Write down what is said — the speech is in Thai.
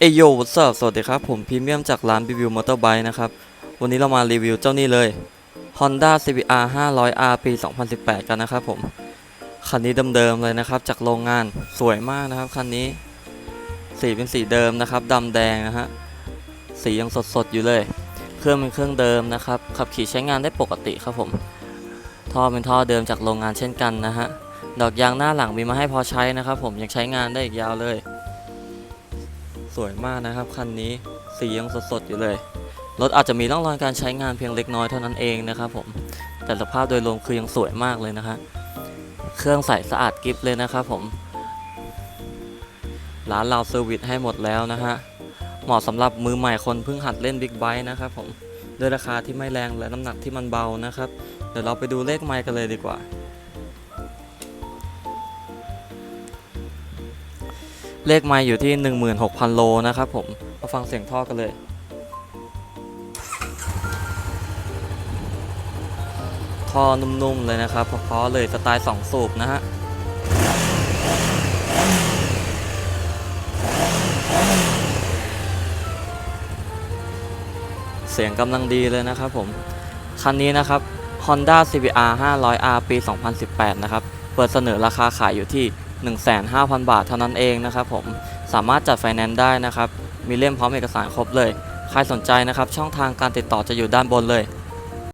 เอโยวัสสวัสดีครับ ผมพรีเมียมจากร้านรีวิวมอเตอร์ไบค์นะครับ วันนี้เรามารีวิวเจ้านี่เลย Honda CBR 500R ปี 2018 กันนะครับผม คันนี้เดิมๆเลยนะครับ จากโรงงานสวยมากนะครับ คันนี้ สีเป็นสีเดิมนะครับดำแดงนะฮะ สียังสดๆ อยู่เลย เครื่องเป็นเครื่องเดิมนะครับ ขับขี่ใช้งานได้ปกติครับผม ท่อเป็นท่อเดิมจากโรงงานเช่นกันนะฮะ ดอกยางหน้าหลังมีมาให้พอใช้นะครับ ผมยังใช้งานได้อีกยาวเลย วยมากนะครับคันนี้สียังสดๆอยู่เลย รถอาจจะมีร่องรอยการใช้งานเพียงเล็กน้อยเท่านั้นเองนะครับผมแต่สภาพโดยรวมคือยังสวยมากเลยนะฮะเครื่องใสสะอาดกิฟเลยนะครับผมร้านเราเซอร์วิสให้หมดแล้วนะฮะเหมาะสำหรับมือใหม่คนเพิ่งหัดเล่นบิ๊กไบค์นะครับผมด้วยราคาที่ไม่แรงและน้ำหนักที่มันเบานะครับ เดี๋ยวเราไปดูเลขไมค์กันเลยดีกว่า เลขไมล์อยู่ที่ 16,000 โลนะครับผมมาฟังเสียงท่อกันเลย ท่อนุ่มๆเลยนะครับเพราะเลยสไตล์ 2 สูบนะฮะเสียงกำลังดีเลยนะครับผม คันนี้นะครับ Honda CBR 500R ปี 2018 นะครับ เปิดเสนอราคาขายอยู่ที่ 15,000 บาทเท่านั้นเองนะครับผมสามารถจัดไฟแนนซ์ได้นะครับมีเล่มพร้อมเอกสารครบเลย ใครสนใจนะครับช่องทางการติดต่อจะอยู่ด้านบนเลย